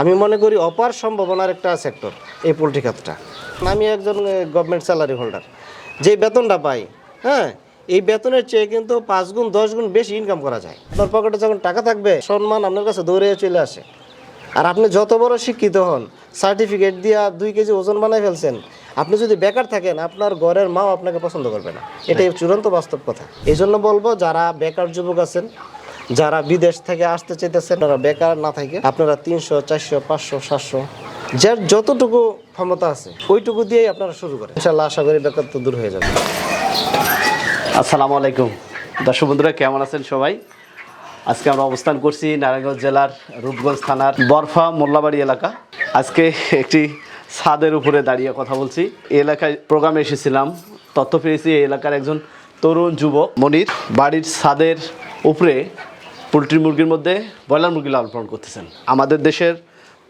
আমি মনে করি অপার সম্ভাবনার একটা সেক্টর এই পোলট্রি খাতটা। আমি একজন গভর্নমেন্ট স্যালারি হোল্ডার যে বেতনটা পাই হ্যাঁ এই বেতনের চেয়ে কিন্তু পাঁচ গুণ, দশ গুণ বেশি ইনকাম করা যায়। আপনার পকেটে যখন টাকা থাকবে, সম্মান আপনার কাছে দৌড়ে চলে আসে। আর আপনি যত বড় শিক্ষিত হন সার্টিফিকেট দিয়া দুই কেজি ওজন বানায় ফেলছেন, আপনি যদি বেকার থাকেন, আপনার ঘরের মাও আপনাকে পছন্দ করবে না। এটাই চূড়ান্ত বাস্তব কথা। এই জন্য বলব, যারা বেকার যুবক আছেন যারা বিদেশ থেকে আসতে চাইতেছেন তারা বেকার না থাকে, আপনারা তিনশো, চারশো, পাঁচশো, সাতশো, যার যতটুকু ক্ষমতা আছে, ওইটুকু দিয়েই আপনারা শুরু করেন। ইনশাল্লাহ আশা করি বেকার তো দূর হয়ে যাবে। আসসালামু আলাইকুম। দর্শক বন্ধুরা, কেমন আছেন সবাই? আজকে আমরা অবস্থান করছি নারায়ণগঞ্জ জেলার রূপগঞ্জ থানার বরফা মোল্লাবাড়ি এলাকা। আজকে একটি ছাদের উপরে দাঁড়িয়ে কথা বলছি। এই এলাকায় প্রোগ্রামে এসেছিলাম। তথ্য পেয়েছি, এই এলাকার একজন তরুণ যুবক মনির বাড়ির ছাদের উপরে পোলট্রি মুরগির মধ্যে ব্রয়লার মুরগি লালন পালন করতেছেন। আমাদের দেশের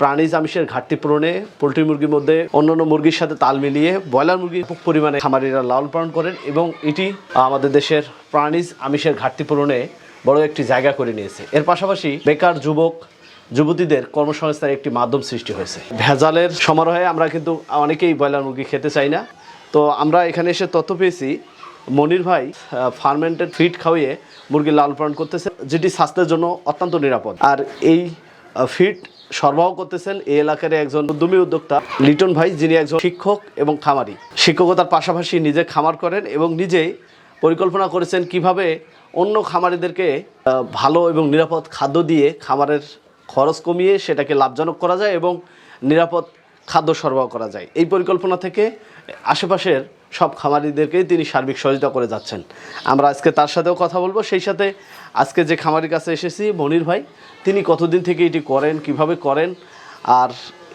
প্রাণীজ আমিষের ঘাটতি পূরণে পোলট্রি মুরগির মধ্যে অন্যান্য মুরগির সাথে তাল মিলিয়ে ব্রয়লার মুরগি পরিমাণে খামারিরা লালন পালন করেন এবং এটি আমাদের দেশের প্রাণীজ আমিষের ঘাটতি পূরণে বড় একটি জায়গা করে নিয়েছে। এর পাশাপাশি বেকার যুবক, যুবতীদের কর্মসংস্থানের একটি মাধ্যম সৃষ্টি হয়েছে। ভেজালের সমারোহে আমরা কিন্তু অনেকেই ব্রয়লার মুরগি খেতে চাই না। তো আমরা এখানে এসে তথ্য পেয়েছি মনির ভাই ফার্মেন্টেড ফিড খাওয়িয়ে মুরগি লালন পালন করতেছে যেটি স্বাস্থ্যের জন্য অত্যন্ত নিরাপদ। আর এই ফিড সরবরাহ করতেছেন এই এলাকার একজন উদ্যমী উদ্যোক্তা লিটন ভাই, যিনি একজন শিক্ষক এবং খামারি। শিক্ষকতার পাশাপাশি নিজে খামার করেন এবং নিজেই পরিকল্পনা করেছেন কীভাবে অন্য খামারিদেরকে ভালো এবং নিরাপদ খাদ্য দিয়ে খামারের খরচ কমিয়ে সেটাকে লাভজনক করা যায় এবং নিরাপদ খাদ্য সরবরাহ করা যায়। এই পরিকল্পনা থেকে আশেপাশের সব খামারিদেরকেই তিনি সার্বিক সহযোগিতা করে যাচ্ছেন। আমরা আজকে তার সাথেও কথা বলব, সেই সাথে আজকে যে খামারির কাছে এসেছি মনির ভাই, তিনি কতদিন থেকে এটি করেন, কীভাবে করেন, আর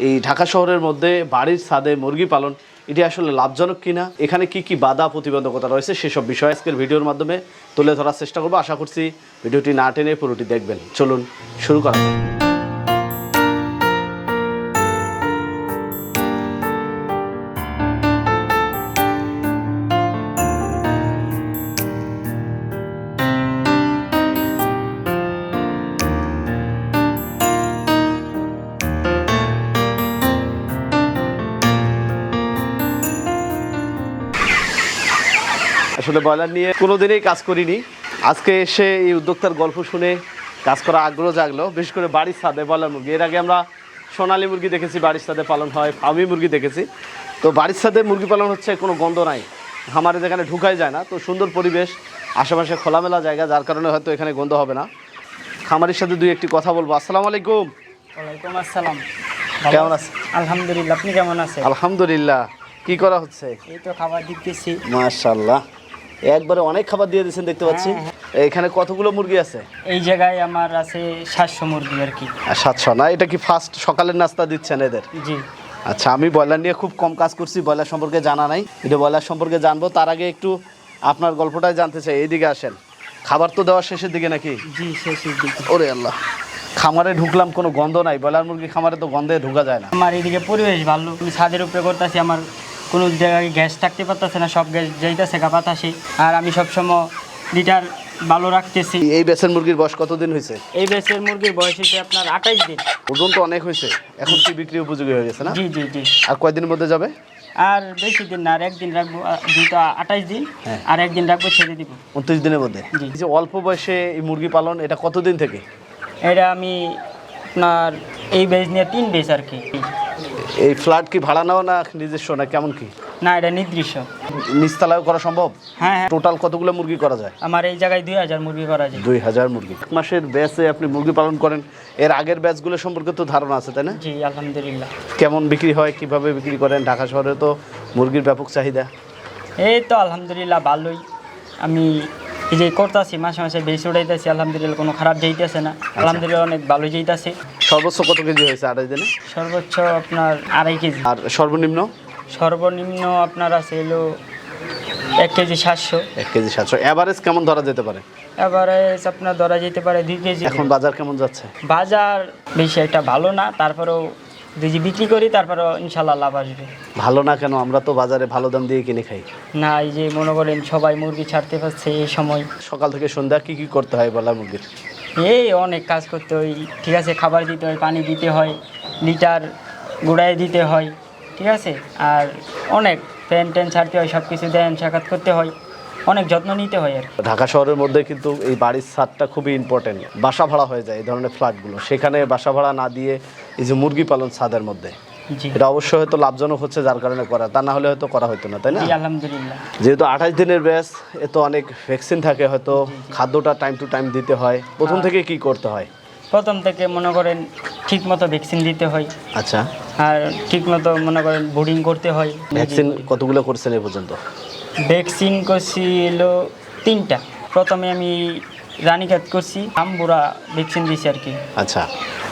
এই ঢাকা শহরের মধ্যে বাড়ির ছাদে মুরগি পালন, এটি আসলে লাভজনক কিনা, এখানে কি কি বাধা প্রতিবন্ধকতা রয়েছে, সেসব বিষয় আজকের ভিডিওর মাধ্যমে তুলে ধরার চেষ্টা করব। আশা করছি ভিডিওটি না টেনে পুরোটি দেখবেন। চলুন, শুরু করা আসলে ব্রয়লার নিয়ে কোনোদিনই কাজ করিনি। আজকে এসে এই উদ্যোক্তার গল্প শুনে কাজ করা আগ্রহ জাগলো। বিশেষ করে বাড়ির ছাদে ব্রয়লার মুরগি। এর আগে আমরা সোনালী মুরগি দেখেছি বাড়ির ছাদে পালন হয় ফার্মি মুরগি দেখেছি। তো বাড়ির ছাদে মুরগি পালন হচ্ছে কোনো গন্ধ নাই। খামারে যেখানে ঢুকাই যায় না তো সুন্দর পরিবেশ আশেপাশে খোলামেলা জায়গা যার কারণে হয়তো এখানে গন্ধ হবে না। খামারের সাথে দুই একটি কথা বলব। আসসালামু আলাইকুম। ওয়ালাইকুম আসসালাম। কেমন আছেন? আলহামদুলিল্লাহ আপনি কেমন আছেন? আলহামদুলিল্লাহ। কি করা হচ্ছে? এই তো খাবার দিতেছি। মাশাল্লাহ একবারে অনেক খাবার দিয়ে দিয়েছেন দেখতে পাচ্ছি। এখানে কতগুলো মুরগি আছে? এই জায়গায় আমার আছে সাতশো মুরগি আর কি। সাতশো না? এটা কি ফার্স্ট সকালের নাস্তা দিচ্ছেন এদের? জি। আচ্ছা আমি ব্রয়লার নিয়ে খুব কম কাজ করছি ব্রয়লার সম্পর্কে জানা নাই। এটা ব্রয়লার সম্পর্কে জানব তার আগে একটু আপনার গল্পটাই জানতে চাই। এইদিকে আসেন। খাবার তো দেওয়ার শেষের দিকে নাকি? জি শেষের দিকে। ওরে আল্লাহ। খামারে ঢুকলাম কোনো গন্ধ নাই। ব্রয়লার মুরগি খামারে তো গন্ধে ঢুকা যায় না। আমার এদিকে পরিবেশ ভালো। আমি ছাদের উপরে করতেছি আমার কোনো জায়গায় গ্যাস থাকতে পারতেছে না সব গ্যাস যাইতেছে গা বাতাসে আর আমি সবসময় লিটার ভালো রাখতেছি। এই বেসের মুরগির বয়স কতদিন হয়েছে? এই বেচের মুরগির বয়স হচ্ছে আপনার আঠাইশ দিন। ওজন তো অনেক হয়েছে এখন কি বিক্রি উপযোগী হয়ে গেছে না? জি জি জি। আর কয়দিনের মধ্যে যাবে? আর বেশি দিন না আর একদিন রাখব দুইটা আঠাইশ দিন হ্যাঁ। আর একদিন রাখব ছেড়ে দিব। উনত্রিশ দিনের মধ্যে? জি। যে অল্প বয়সে এই মুরগি পালন এটা কতদিন থেকে? এটা আমি আপনার এই বেজ নিয়ে তিন বেজ আর কি। এই ফ্ল্যাট কি ভাড়া নেওয়া না নিজস্ব না কেমন কি? না এটা নির্দিষ্ট। নিচতলায় করা সম্ভব? হ্যাঁ হ্যাঁ। টোটাল কতগুলো মুরগি করা যায়? আমার এই জায়গায় দুই হাজার মুরগি করা যায়। দুই হাজার মুরগি। এক মাসের ব্যাচে আপনি মুরগি পালন করেন এর আগের ব্যাচগুলো সম্পর্কে তো ধারণা আছে তাই না? জি আলহামদুলিল্লাহ। কেমন বিক্রি হয় কীভাবে বিক্রি করেন? ঢাকা শহরে তো মুরগির ব্যাপক চাহিদা। এই তো আলহামদুলিল্লাহ ভালোই। আমি এই যে করতেছি মাসে মাসে বেশি উঠাইতেছি আলহামদুলিল্লাহ কোনো খারাপ যাইতেছে না। আলহামদুলিল্লাহ অনেক ভালো যাইতেছে। সর্বোচ্চ কত কেজি হয়েছে আড়াই দিনে? সর্বোচ্চ আপনার আড়াই কেজি। আর সর্বনিম্ন? সর্বনিম্ন আপনার আছে এলো এক কেজি সাতশো। এক কেজি সাতশো। অ্যাভারেজ কেমন ধরা যেতে পারে? এবারে আপনার ধরা যেতে পারে দুই কেজি। এখন বাজার কেমন যাচ্ছে? বাজার বেশি একটা ভালো না তারপরেও যদি বিক্রি করি তারপরেও ইনশাল্লাহ লাভ আসবে। ভালো না কেন? আমরা তো বাজারে ভালো দাম দিয়ে কিনে খাই। না এই যে মনে করেন সবাই মুরগি ছাড়তে পারছে এই সময়। সকাল থেকে সন্ধ্যা কি কি করতে হয় বলা মুরগির? এই অনেক কাজ করতে হয়। ঠিক আছে খাবার দিতে হয় পানি দিতে হয় লিটার গুড়ায় দিতে হয় ঠিক আছে? আর অনেক প্যান ট্যান ছাড়তে হয় সব কিছু দেন সাক্ষাৎ করতে হয়। অনেক যত্ন নিতে হয় আর ঢাকা শহরের মধ্যে কিন্তু এই বাড়ির ছাদটা খুবই ইম্পর্টেন্ট বাসা ভাড়া হয়ে যায় এই ধরনের ফ্ল্যাটগুলো। সেখানে বাসা ভাড়া না দিয়ে এই যে মুরগি পালন ছাদের মধ্যে। এটা অবশ্যই হয়তো লাভজনক হচ্ছে যার কারণে করা। তা না হলে হয়তো করা হতো না তাই না? আলহামদুলিল্লাহ। যেহেতু আঠাশ দিনের ব্যাস এ তো অনেক ভ্যাকসিন থাকে হয়তো। খাদ্যটা টাইম টু টাইম দিতে হয়। প্রথম থেকে কি করতে হয়? প্রথম থেকে মনে করেন ঠিক মতো ভ্যাকসিন দিতে হয়। আচ্ছা। আর ঠিক মতো মনে করেন বোর্ডিং করতে হয়। ভ্যাকসিন কতগুলো করছেন এ পর্যন্ত? ভ্যাকসিন করছিল তিনটা। প্রথমে আমি রানীঘাট করছি আমবুড়া ভ্যাকসিন দিয়েছি আর কি। আচ্ছা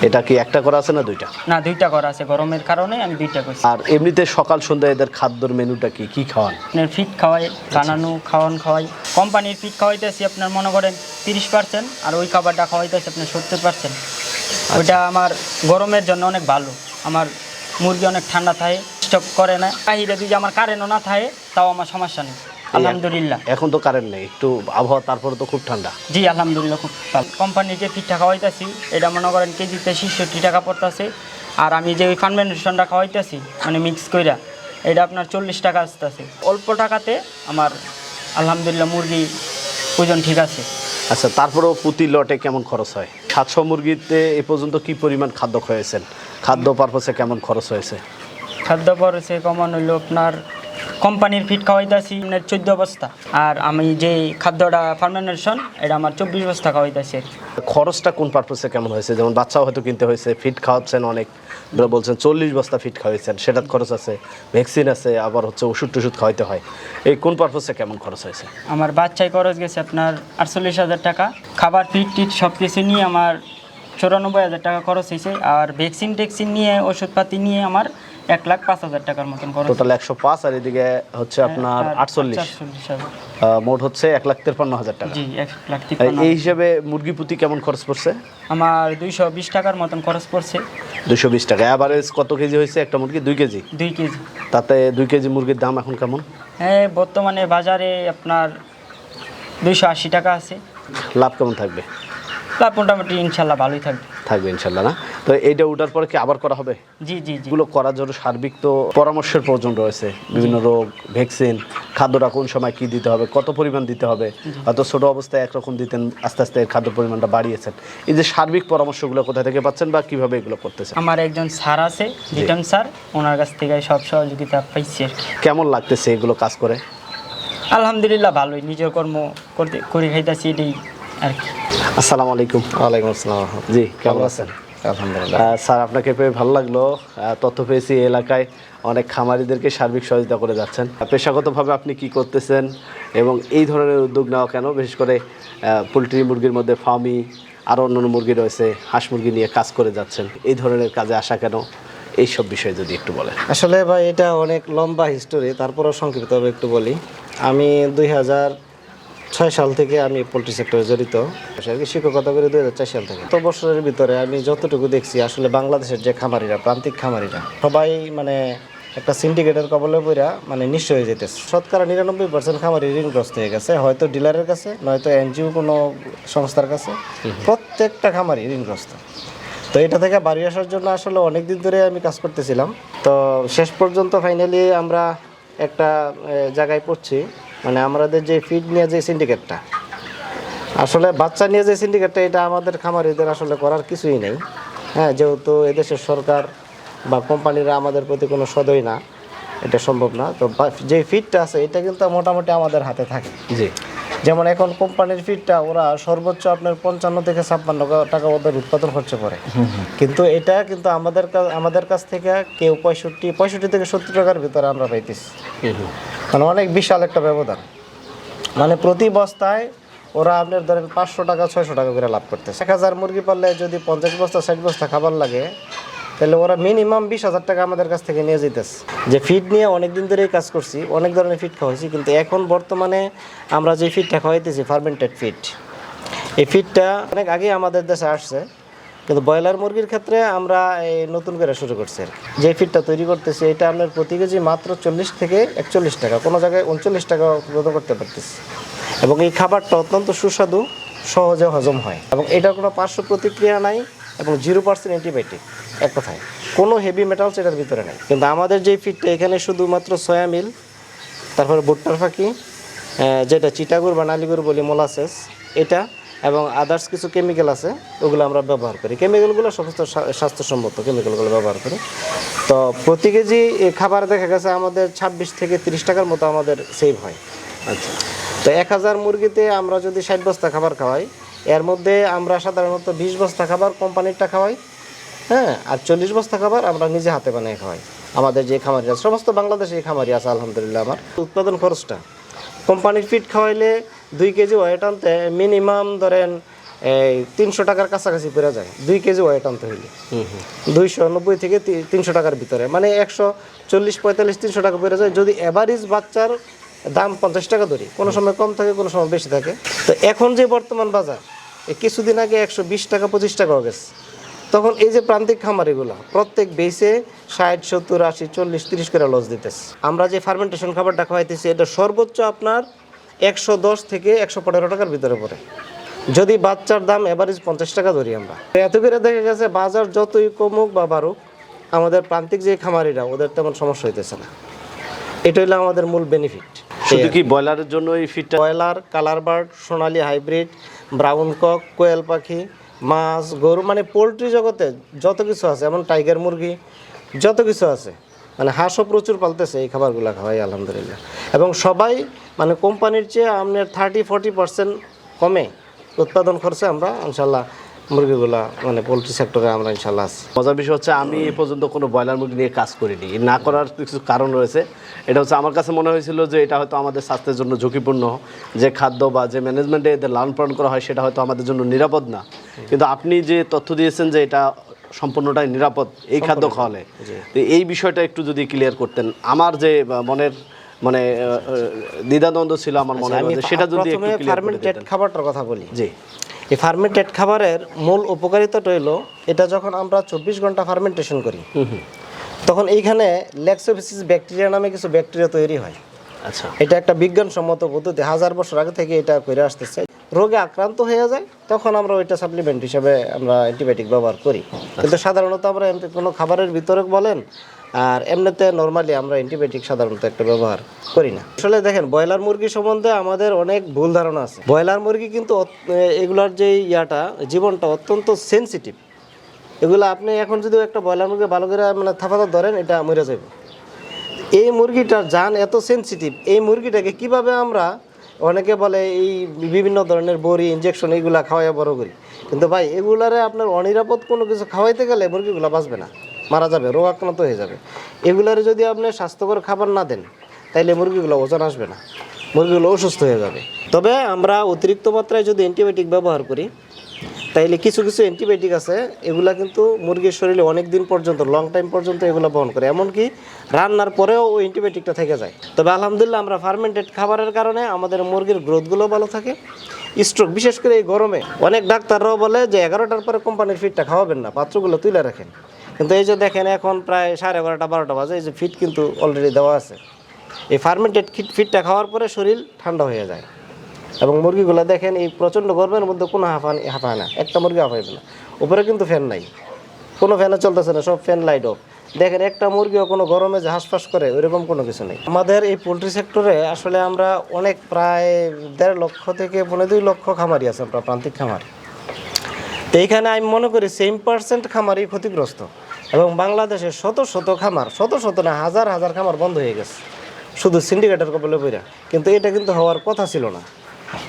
এটা কি একটা করা আছে না দুইটা? না দুইটা করা আছে গরমের কারণে আমি দুইটা করছি। আর এমনিতে সকাল সন্ধ্যা এদের খাদ্যর মেনুটা কি? কি খাওয়ান? আপনার ফিট খাওয়াই বানানো খাওয়ান খাওয়াই। কোম্পানির ফিট খাওয়াইতেছি আপনার মনে করেন তিরিশ পার্সেন্ট আর ওই খাবারটা খাওয়াইতেছি আপনার সত্তর পার্সেন্ট। ওইটা আমার গরমের জন্য অনেক ভালো। আমার মুরগি অনেক ঠান্ডা থাকে স্টক করে না। বাহিরে যদি আমার কারেন্টও না থাকে তাও আমার সমস্যা নেই। আলহামদুলিল্লাহ। এখন তো কারেন্ট নেই। একটু আবহাওয়া তারপরে তো খুব ঠান্ডা। জি আলহামদুলিল্লাহ খুব ভালো কোম্পানির যে ফিটটা খাওয়াইতেছি এটা মনে করেন কেজিতে ছেষট্টি টাকা পড়তেছে। আর আমি যে ওই ফার্মেন্টেশনটা খাওয়াইতেছি মানে মিক্স কইরা এটা আপনার চল্লিশ টাকা আসতেছে। অল্প টাকাতে আমার আলহামদুলিল্লাহ মুরগি ওজন ঠিক আছে। আচ্ছা তারপরেও প্রতি লটে কেমন খরচ হয়? সাতশো মুরগিতে এ পর্যন্ত কি পরিমাণ খাদ্য খাওয়াইছেন খাদ্য পারপসে কেমন খরচ হয়েছে? খাদ্য খরচে কমান হইল আপনার কোম্পানির ফিট খাওয়াইতেছি চোদ্দ বস্তা। আর আমি যে খাদ্যটা ফার্মেন্টেশন এটা আমার চব্বিশ বস্তা খাওয়াইতেছি খরচটা কোন পারপসে কেমন হয়েছে? যেমন বাচ্চাও হয়তো কিনতে হয়েছে ফিট খাওয়াচ্ছেন অনেক। বলছেন চল্লিশ বস্তা ফিট খাওয়াইছেন সেটার খরচ আছে ভ্যাকসিন আছে আবার হচ্ছে ওষুধ টষুধ খাওয়াইতে হয়। এই কোন পারপসে কেমন খরচ হয়েছে? আমার বাচ্চায় খরচ গেছে আপনার আটচল্লিশ হাজার টাকা। খাবার ফিট টিট সব কিছু নিয়ে আমার চুরানব্বই হাজার টাকা খরচ হয়েছে। আর ভ্যাকসিন ট্যাকসিন নিয়ে ওষুধপাতি নিয়ে আমার এক লাখ পাঁচ হাজার টাকার মতন খরচ। টোটাল একশো পাঁচ আর এদিকে হচ্ছে আপনার আটচল্লিশ। মোট হচ্ছে এক লাখ তেরপান্ন হাজার টাকা। জি এক লাখ এই- এই হিসাবে মুরগি প্রতি কেমন খরচ পড়ছে? আমার দুইশো বিশ টাকার মতন খরচ পড়ছে। দুশো বিশ টাকা। অ্যাভারেজ কত কেজি হয়েছে একটা মুরগি? দুই কেজি? দুই কেজি। তাতে দুই কেজি মুরগির দাম এখন কেমন? হ্যাঁ বর্তমানে বাজারে আপনার দুইশো আশি টাকা আছে। লাভ কেমন থাকবে? লাভ মোটামুটি ইনশাল্লাহ ভালোই থাকবে। থাকবে ইনশাল্লাহ না? তো এইটা উঠার পরে কি আবার করা হবে? জি জি জি। এগুলো করার জন্য সার্বিক তো পরামর্শের প্রয়োজন রয়েছে। বিভিন্ন রোগ ভ্যাকসিন খাদ্যটা কোন সময় কি দিতে হবে কত পরিমাণ দিতে হবে হয়তো ছোট অবস্থায় একরকম দিতেন আস্তে আস্তে খাদ্য পরিমাণটা বাড়িয়েছেন। এই যে সার্বিক পরামর্শগুলো কোথা থেকে পাচ্ছেন বা কীভাবে এগুলো করতেছেন? আমার একজন স্যার আছে রিটার্ন স্যার ওনার কাছ থেকে সব সহযোগিতা পাইছি আর কি। কেমন লাগতেছে এগুলো কাজ করে? আলহামদুলিল্লাহ ভালোই নিজের কর্ম করতে করে খাইতেছি এটাই আর কি। আসসালামু আলাইকুম। ওয়ালাইকুম আসসালাম জি কেমন আছেন? আলহামদুলিল্লাহ। স্যার আপনাকে পেয়ে ভালো লাগল। তথ্য পেয়েছি এলাকায় অনেক খামারিদেরকে সার্বিক সহযোগিতা করে যাচ্ছেন। পেশাগতভাবে আপনি কি করতেছেন এবং এই ধরনের উদ্যোগ নেওয়া কেন? বিশেষ করে পোলট্রি মুরগির মধ্যে ফার্মি আরও অন্যান্য মুরগি রয়েছে হাঁস মুরগি নিয়ে কাজ করে যাচ্ছেন। এই ধরনের কাজে আসা কেন? এই সব বিষয়ে যদি একটু বলেন। আসলে ভাই এটা অনেক লম্বা হিস্টোরি তারপরেও সংক্ষিপ্তভাবে একটু বলি। আমি দুই হাজার ছয় সাল থেকে আমি পোলট্রি সেক্টরে জড়িত। আর কি শিক্ষকতা করি দুই হাজার সাল থেকে। তো বছরের ভিতরে আমি যতটুকু দেখছি আসলে বাংলাদেশের যে খামারিরা প্রান্তিক খামারিরা সবাই মানে একটা সিন্ডিকেটের কবলে বইরা মানে নিঃস্ব হয়ে যেতেছে শতকরা নিরানব্বই পার্সেন্ট খামারি ঋণগ্রস্ত হয়ে গেছে হয়তো ডিলারের কাছে নয়তো এনজিও কোনো সংস্থার কাছে। প্রত্যেকটা খামারি ঋণগ্রস্ত। তো এটা থেকে বাড়ি আসার জন্য আসলে অনেক দিন ধরে আমি কাজ করতেছিলাম। তো শেষ পর্যন্ত ফাইনালি আমরা একটা জায়গায় পড়ছি। মানে আমাদের যে ফিড নিয়ে যে সিন্ডিকেটটা আসলে বাচ্চা নিয়ে যে সিন্ডিকেটটা এটা আমাদের খামারিদের আসলে করার কিছুই নেই। হ্যাঁ যেহেতু এদেশের সরকার বা কোম্পানিরা আমাদের প্রতি কোনো সদয় না, এটা সম্ভব না। তো যে ফিডটা আছে, এটা কিন্তু মোটামুটি আমাদের হাতে থাকে। জি। যেমন এখন কোম্পানির ফিডটা ওরা সর্বোচ্চ আপনার পঞ্চান্ন থেকে ছাপ্পান্ন টাকা ওদের উৎপাদন খরচা করে কিন্তু এটা কিন্তু আমাদের কাছ আমাদের কাছ থেকে কেউ পঁয়ষট্টি পঁয়ষট্টি থেকে সত্তর টাকার ভিতরে আমরা পাইতেছি। মানে অনেক বিশাল একটা ব্যবধান। মানে প্রতি বস্তায় ওরা আপনার ধরেন পাঁচশো টাকা ছয়শো টাকা করে লাভ করতেছে। এক হাজার মুরগি পারলে যদি পঞ্চাশ বস্তা ষাট বস্তা খাবার লাগে তাহলে ওরা মিনিমাম বিশ হাজার টাকা আমাদের কাছ থেকে নিয়ে যেতেছে যে ফিড নিয়ে অনেক দিন ধরেই কাজ করছি, অনেক ধরনের ফিড খাওয়াইছি, কিন্তু এখন বর্তমানে আমরা যে ফিডটা খাওয়াইতেছি ফার্মেন্টেড ফিড এই ফিডটা অনেক আগে আমাদের দেশে আসছে, কিন্তু ব্রয়লার মুরগির ক্ষেত্রে আমরা এই নতুন করে শুরু করছি যে ফিডটা তৈরি করতেছি, এটা আপনার প্রতি কেজি মাত্র চল্লিশ থেকে একচল্লিশ টাকা, কোনো জায়গায় উনচল্লিশ টাকা উৎপাদন করতে পারতেছি। এবং এই খাবারটা অত্যন্ত সুস্বাদু, সহজে হজম হয়। এবং এটার কোনো পার্শ্ব প্রতিক্রিয়া নাই এবং জিরো পার্সেন্ট অ্যান্টিবায়োটিক এক কথায়। কোনো হেভি মেটালস এটার ভিতরে নেই। কিন্তু আমাদের যে ফিডটা এখানে শুধুমাত্র সয়া মিল তারপরে ভুট্টার ফাঁকি যেটা চিটাগুড় বা নালিগুড় বলি মোলাসেস এটা, এবং আদার্স কিছু কেমিক্যাল আছে, ওগুলো আমরা ব্যবহার করি। কেমিক্যালগুলো সমস্ত স্বাস্থ্যসম্মত কেমিক্যালগুলো ব্যবহার করি। তো প্রতি কেজি খাবার দেখা গেছে আমাদের ছাব্বিশ থেকে তিরিশ টাকার মতো আমাদের সেভ হয়। আচ্ছা। তো এক হাজার মুরগিতে আমরা যদি ষাট বস্তা খাবার খাওয়াই এর মধ্যে আমরা সাধারণত বিশ বস্তা খাবার কোম্পানিরটা খাওয়াই হ্যাঁ আর চল্লিশ বস্তা খাবার আমরা নিজে হাতে বানিয়ে খাওয়াই। আমাদের যে খামারি আছে সমস্ত বাংলাদেশে এই খামারি আছে আলহামদুলিল্লাহ আমার। উৎপাদন খরচটা কোম্পানির ফিট খাওয়াইলে দুই কেজি ওয়েট আনতে মিনিমাম ধরেন এই তিনশো টাকার কাছাকাছি পড়ে যায় দুই কেজি ওয়েট আনতে হইলে। দুইশো নব্বই থেকে তিনশো টাকার ভিতরে মানে একশো চল্লিশ পঁয়তাল্লিশ তিনশো টাকা পড়ে যায়। যদি অ্যাভারেজ বাচ্চার দাম পঞ্চাশ টাকা ধরি। কোনো সময় কম থাকে, কোনো সময় বেশি থাকে। তো এখন যে বর্তমান বাজার কিছুদিন আগে একশো বিশ টাকা, পঁচিশ টাকাও গেছে। তখন এই যে প্রান্তিক খামারিগুলো প্রত্যেক বেসে ষাট, সত্তর, আশি, চল্লিশ, তিরিশ করে লস দিতেছে। আমরা যে ফার্মেন্টেশন খাবারটা খাওয়াইতেছি, এটা সর্বোচ্চ আপনার একশো দশ থেকে একশো পনেরো টাকার ভিতরে পড়ে। যদি বাচ্চার দাম এভারেজ পঞ্চাশ টাকা ধরি আমরা। এত করে দেখা গেছে, বাজার যতই কমুক বা বাড়ুক, আমাদের প্রান্তিক যে খামারিরা, ওদের তেমন সমস্যা হইতেছে না। এটা হলো আমাদের মূল বেনিফিট শুধু কি ব্রয়লারের জন্য এই ফিডটা ব্রয়লার কালার বার্ড সোনালি হাইব্রিড ব্রাউন কক কোয়েল পাখি মাছ গরু মানে পোলট্রি জগতে যত কিছু আছে এমন টাইগার মুরগি যত কিছু আছে মানে হাঁসও প্রচুর পালতেছে এই খাবারগুলো খাওয়াই আলহামদুলিল্লাহ। এবং সবাই মানে কোম্পানির চেয়ে আপনার থার্টি ফর্টি পার্সেন্ট কমে উৎপাদন খরচে আমরা ইনশাল্লাহ মুরগিগুলা মানে পোলট্রি সেক্টরে আমরা ইনশাল্লাহ আছি। মজার বিষয় হচ্ছে আমি এ পর্যন্ত কোনো ব্রয়লার মুরগি নিয়ে কাজ করিনি। না করার কিছু কারণ রয়েছে। এটা হচ্ছে আমার কাছে মনে হয়েছিল যে এটা হয়তো আমাদের স্বাস্থ্যের জন্য ঝুঁকিপূর্ণ যে খাদ্য বা যে ম্যানেজমেন্টে এদের লালন পালন করা হয় সেটা হয়তো আমাদের জন্য নিরাপদ না। কিন্তু আপনি যে তথ্য দিয়েছেন যে এটা সম্পূর্ণটাই নিরাপদ এই খাদ্য খাওয়ালে তো এই বিষয়টা একটু যদি ক্লিয়ার করতেন। আমার যে মনের মানে দ্বিধাদ্বন্দ্ব ছিল আমার মনে হয় সেটা যদি ফার্মেন্টেড খাবারটার কথা বলি। জি। এই ফার্মেন্টেড খাবারের মূল উপকারিতাটা হলো এটা যখন আমরা চব্বিশ ঘণ্টা ফার্মেন্টেশন করি তখন এইখানে ল্যাক্সোফিসিস ব্যাকটেরিয়া নামে কিছু ব্যাকটেরিয়া তৈরি হয়। আচ্ছা। এটা একটা বিজ্ঞানসম্মত পদ্ধতি হাজার বছর আগে থেকে এটা করে আসতেছে। রোগে আক্রান্ত হয়ে যায় তখন আমরা ওইটা সাপ্লিমেন্ট হিসাবে আমরা অ্যান্টিবায়োটিক ব্যবহার করি। কিন্তু সাধারণত আমরা এমনি কোনো খাবারের ভিতরে বলেন আর এমনিতে নর্মালি আমরা অ্যান্টিবায়োটিক সাধারণত একটা ব্যবহার করি না। আসলে দেখেন, ব্রয়লার মুরগি সম্বন্ধে আমাদের অনেক ভুল ধারণা আছে। ব্রয়লার মুরগি কিন্তু এগুলার যে ইয়াটা, জীবনটা অত্যন্ত সেনসিটিভ এগুলো আপনি এখন যদি একটা ব্রয়লার মুরগি ভালো করে মানে থাপাতা ধরেন, এটা মরে যাবে এই মুরগিটার জান এত সেনসিটিভ এই মুরগিটাকে কীভাবে আমরা অনেকে বলে এই বিভিন্ন ধরনের বড়ি ইঞ্জেকশন এইগুলা খাওয়াই বড় করি। কিন্তু ভাই, এগুলারে আপনার অনিরাপদ কোনো কিছু খাওয়াইতে গেলে মুরগিগুলো বাঁচবে না। মারা যাবে, রোগ আক্রান্ত হয়ে যাবে। এগুলারে যদি আপনি স্বাস্থ্যকর খাবার না দেন, তাইলে মুরগিগুলো ওজন আসবে না। মুরগিগুলো অসুস্থ হয়ে যাবে। তবে আমরা অতিরিক্ত মাত্রায় যদি অ্যান্টিবায়োটিক ব্যবহার করি, তাইলে কিছু কিছু অ্যান্টিবায়োটিক আছে, এগুলা কিন্তু মুরগির শরীরে অনেক দিন পর্যন্ত লং টাইম পর্যন্ত এগুলো বহন করে। এমনকি রান্নার পরেও ওই অ্যান্টিবায়োটিকটা থেকে যায়। তবে আলহামদুলিল্লাহ আমরা ফার্মেন্টেড খাবারের কারণে আমাদের মুরগির গ্রোথগুলো ভালো থাকে। স্ট্রোক বিশেষ করে এই গরমে অনেক ডাক্তাররাও বলে যে এগারোটার পরে কোম্পানির ফিটটা খাওয়াবেন না, পাত্রগুলো তুলে রাখেন। কিন্তু এই যে দেখেন এখন প্রায় সাড়ে এগারোটা, বারোটা বাজে, এই যে ফিট কিন্তু অলরেডি দেওয়া আছে। এই ফার্মেন্টেড ফিটটা খাওয়ার পরে শরীর ঠান্ডা হয়ে যায়। এবং মুরগিগুলো দেখেন, এই প্রচণ্ড গরমের মধ্যে কোনো হাঁফান হাঁপায় না। একটা মুরগি হাঁপাইবে না। উপরে কিন্তু ফ্যান নাই। কোনো ফ্যানে চলতেছে না, সব ফ্যান লাইট অফ দেখেন, একটা মুরগিও কোনো গরমে যে হাঁসফাঁস করে, ওইরকম কোনো কিছু নেই। আমাদের এই পোলট্রি সেক্টরে আসলে আমরা অনেক প্রায় দেড় লক্ষ থেকে পনেরো দুই লক্ষ খামারি আছে, আমরা প্রান্তিক খামারি। তো এইখানে আমি মনে করি সেম পার্সেন্ট খামারই ক্ষতিগ্রস্ত। এবং বাংলাদেশের শত শত খামার, শত শত না, হাজার হাজার খামার বন্ধ হয়ে গেছে। শুধু সিন্ডিকেটের কবলে বইরা কিন্তু এটা কিন্তু হওয়ার কথা ছিল না।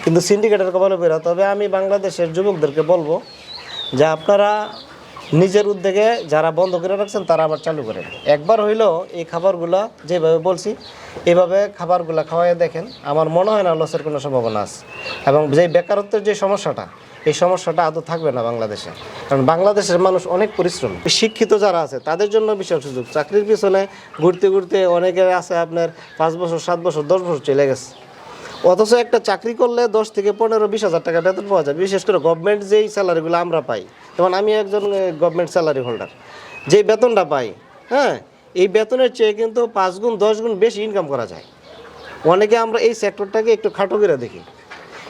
কিন্তু সিন্ডিকেটের কবলে বইরা তবে আমি বাংলাদেশের যুবকদেরকে বলব যে আপনারা নিজের উদ্যোগে যারা বন্ধ করে রাখছেন, তারা আবার চালু করেন। একবার হইলেও এই খাবারগুলা যেভাবে বলছি, এভাবে খাবারগুলো খাওয়াই দেখেন, আমার মনে হয় না লসের কোনো সম্ভাবনা আছে। এবং যে বেকারত্বের যে সমস্যাটা এই সমস্যাটা আদৌ থাকবে না বাংলাদেশে। কারণ বাংলাদেশের মানুষ অনেক পরিশ্রম। শিক্ষিত যারা আছে, তাদের জন্য বিশাল সুযোগ। চাকরির পিছনে ঘুরতে ঘুরতে অনেকে আছে আপনার পাঁচ বছর, সাত বছর, দশ বছর চলে গেছে। অথচ একটা চাকরি করলে দশ থেকে পনেরো, বিশ হাজার টাকা বেতন পাওয়া যায়। বিশেষ করে গভর্নমেন্ট যেই স্যালারিগুলো আমরা পাই। যেমন আমি একজন গভর্নমেন্ট স্যালারি হোল্ডার যেই বেতনটা পাই হ্যাঁ এই বেতনের চেয়ে কিন্তু পাঁচ গুণ, দশ গুণ বেশি ইনকাম করা যায়। অনেকে আমরা এই সেক্টরটাকে একটু খাটো করে দেখি।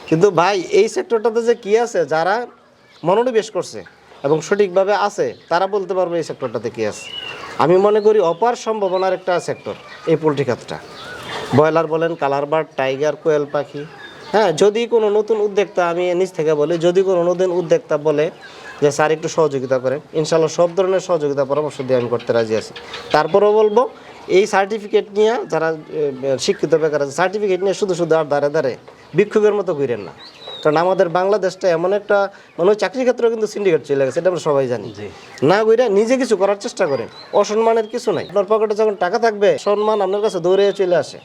কিন্তু ভাই, এই সেক্টরটাতে যে কি আছে, যারা মনোনিবেশ করছে এবং সঠিকভাবে আছে, তারা বলতে পারবে এই সেক্টরটাতে কি আছে। আমি মনে করি অপার সম্ভাবনার একটা সেক্টর এই পোলট্রি খাতটা। ব্রয়লার বলেন, কালার বার্ড, টাইগার, কোয়েল পাখি। হ্যাঁ যদি কোনো নতুন উদ্যোক্তা, আমি নিজ থেকে বলি, যদি কোনো নতুন উদ্যোক্তা বলে যে, স্যার, একটু সহযোগিতা করেন। ইনশাল্লাহ সব ধরনের সহযোগিতা পরামর্শ দিয়ে আমি করতে রাজি আছি। তারপরেও বলব, এই সার্টিফিকেট নিয়ে যারা শিক্ষিত বেকার আছে সার্টিফিকেট নিয়ে শুধু শুধু আর দাঁড়ে দাঁড়ে বিক্ষোভের মতো ঘুরেন না। কারণ আমাদের বাংলাদেশটা এমন একটা মানে ওই চাকরি ক্ষেত্রেও কিন্তু সিন্ডিকেট চলে গেছে এটা আমরা সবাই জানি। না ঘুরে নিজে কিছু করার চেষ্টা করেন অসম্মানের কিছু নাই। আপনার পকেটে যখন টাকা থাকবে সম্মান আপনার কাছে দৌড়ে চলে আসে।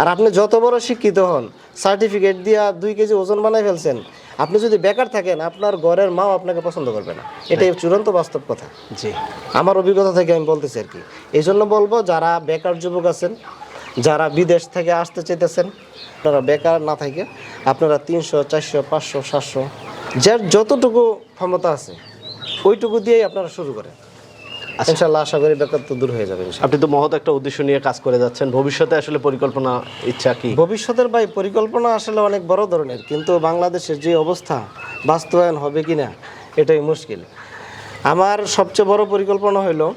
আর আপনি যত বড় শিক্ষিত হন সার্টিফিকেট দিয়া দুই কেজি ওজন বানাই ফেলছেন আপনি যদি বেকার থাকেন আপনার ঘরের মাও আপনাকে পছন্দ করবে না। এটাই চূড়ান্ত বাস্তব কথা। জি। আমার অভিজ্ঞতা থেকে আমি বলতেছি আর কি। এই জন্য বলব যারা বেকার যুবক আছেন যারা বিদেশ থেকে আসতে চাইতেছেন আপনারা বেকার না থাকে আপনারা তিনশো চারশো পাঁচশো সাতশো যার যতটুকু ক্ষমতা আছে ওইটুকু দিয়েই আপনারা শুরু করেন। ইনশাল্লাহ আশা করি বেকার তো দূর হয়ে যাবে আপনি তো মহৎ একটা উদ্দেশ্য নিয়ে কাজ করে যাচ্ছেন ভবিষ্যতে আসলে পরিকল্পনা ইচ্ছা কি? ভবিষ্যতের ভাই পরিকল্পনা আসলে অনেক বড় ধরনের কিন্তু বাংলাদেশের যে অবস্থা বাস্তবায়ন হবে কি না এটাই মুশকিল। আমার সবচেয়ে বড় পরিকল্পনা হলো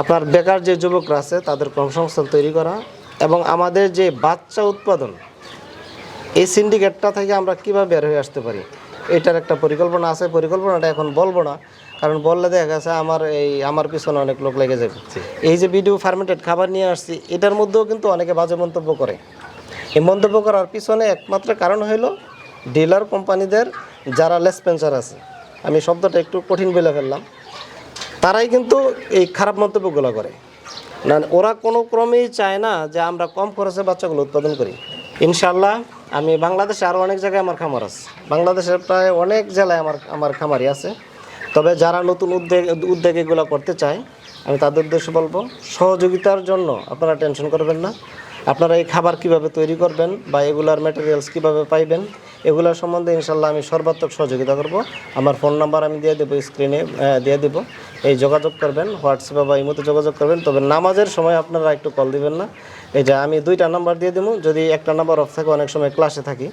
আপনার বেকার যে যুবকরা আছে, তাদের কর্মসংস্থান তৈরি করা এবং আমাদের যে বাচ্চা উৎপাদন, এই সিন্ডিকেটটা থেকে আমরা কীভাবে বের হয়ে আসতে পারি, এটার একটা পরিকল্পনা আছে। পরিকল্পনাটা এখন বলব না, কারণ বললে দেখা গেছে আমার এই, আমার পিছনে অনেক লোক লেগে যাবে এই যে ভিডিও ফার্মেন্টেড খাবার নিয়ে আসছি, এটার মধ্যেও কিন্তু অনেকে বাজে মন্তব্য করে। এই মন্তব্য করার পিছনে একমাত্র কারণ হলো ডিলার কোম্পানিদের যারা লেসপেন্সার আছে। আমি শব্দটা একটু কঠিন বলে ফেললাম। তারাই কিন্তু এই খারাপ মন্তব্যগুলো করে। না ওরা কোনো ক্রমেই চায় না যে আমরা কম খরচে বাচ্চাগুলো উৎপাদন করি। ইনশাল্লাহ আমি বাংলাদেশে আরও অনেক জায়গায় আমার খামার আছে। বাংলাদেশের প্রায় অনেক জেলায় আমার আমার খামারই আছে। তবে যারা নতুন উদ্যোগ উদ্যোগ এগুলো করতে চায়, আমি তাদের উদ্দেশ্যে বলব, সহযোগিতার জন্য আপনারা টেনশন করবেন না। আপনারা এই খাবার কীভাবে তৈরি করবেন বা এগুলার ম্যাটেরিয়ালস কীভাবে পাইবেন এগুলোর সম্বন্ধে ইনশাল্লাহ আমি সর্বাত্মক সহযোগিতা করব। আমার ফোন নাম্বার আমি দিয়ে দেবো স্ক্রিনে দিয়ে দেবো। এই যোগাযোগ করবেন হোয়াটসঅ্যাপে বা ইমোতে যোগাযোগ করবেন। তবে নামাজের সময় আপনারা একটু কল দিবেন না। এই যে আমি দুইটা নাম্বার দিয়ে দেবো যদি একটা নাম্বার অফ থাকে অনেক সময় ক্লাসে থাকি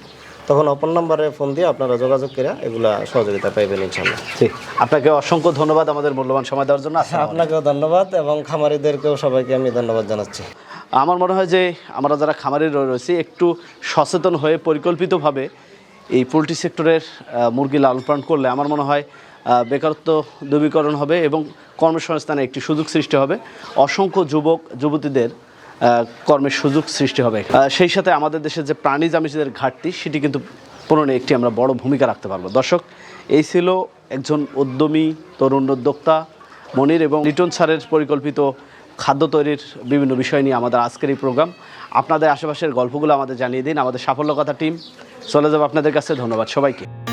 তখন অপর নাম্বারে ফোন দিয়ে আপনারা যোগাযোগ করে এগুলা সহযোগিতা পাইবেন ইনশাল্লাহ ঠিক। আপনাকে অসংখ্য ধন্যবাদ আমাদের মূল্যবান সময় দেওয়ার জন্য। আপনাকেও ধন্যবাদ এবং খামারিদেরকেও সবাইকে আমি ধন্যবাদ জানাচ্ছি। আমার মনে হয় যে আমরা যারা খামারে রয়ে রয়েছি, একটু সচেতন হয়ে পরিকল্পিতভাবে এই পোলট্রি সেক্টরের মুরগি লালন পালন করলে আমার মনে হয় বেকারত্ব দূরীকরণ হবে এবং কর্মসংস্থানে একটি সুযোগ সৃষ্টি হবে। অসংখ্য যুবক, যুবতীদের কর্মের সুযোগ সৃষ্টি হবে। সেই সাথে আমাদের দেশের যে প্রাণী জামিজের ঘাটতি, সেটি কিন্তু পূরণে একটি আমরা বড় ভূমিকা রাখতে পারব। দর্শক, এই ছিল একজন উদ্যমী তরুণ উদ্যোক্তা মনির এবং লিটন স্যারের পরিকল্পিত খাদ্য তৈরির বিভিন্ন বিষয় নিয়ে আমাদের আজকের এই প্রোগ্রাম। আপনাদের আশেপাশের গল্পগুলো আমাদের জানিয়ে দিন, আমাদের সাফল্য কথা টিম। চলে যাব আপনাদের কাছে, ধন্যবাদ সবাইকে।